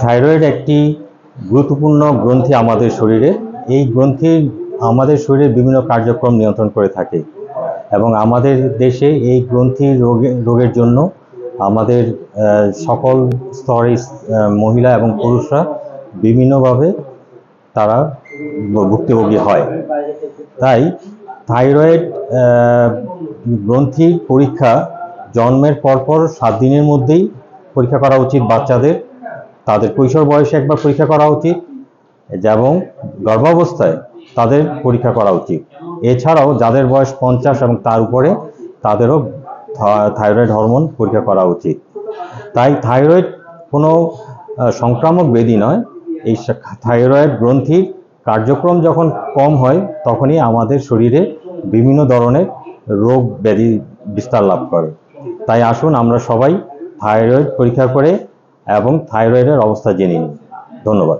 Thyroid একটি গুরুত্বপূর্ণ গ্রন্থি আমাদের শরীরে। এই গ্রন্থি আমাদের শরীরের বিভিন্ন কার্যক্রম নিয়ন্ত্রণ করে থাকে এবং আমাদের দেশে এই গ্রন্থি রোগে রোগের জন্য আমাদের সকল স্তরে মহিলা এবং পুরুষরা বিভিন্নভাবে তারা ভুক্তভোগী হয়। তাই থাইরয়েড আহ, গ্রন্থির পরীক্ষা জন্মের পরপর সাত দিনের মধ্যেই পরীক্ষা করা উচিত বাচ্চাদের। তাদের কৈশোর বয়সে একবার পরীক্ষা করা উচিত এবং গর্ভাবস্থায় তাদের পরীক্ষা করা উচিত। এছাড়াও যাদের বয়স পঞ্চাশ এবং তার উপরে তাদেরও থাইরয়েড হরমোন পরীক্ষা করা উচিত। তাই থাইরয়েড কোনো সংক্রামক ব্যাধি নয়। এই থাইরয়েড গ্রন্থির কার্যক্রম যখন কম হয়, তখনই আমাদের শরীরে বিভিন্ন ধরনের রোগ ব্যাধি বিস্তার লাভ করে। তাই আসুন আমরা সবাই থাইরয়েড পরীক্ষা করে এবং থাইরয়েডের অবস্থা জেনে নিন। ধন্যবাদ।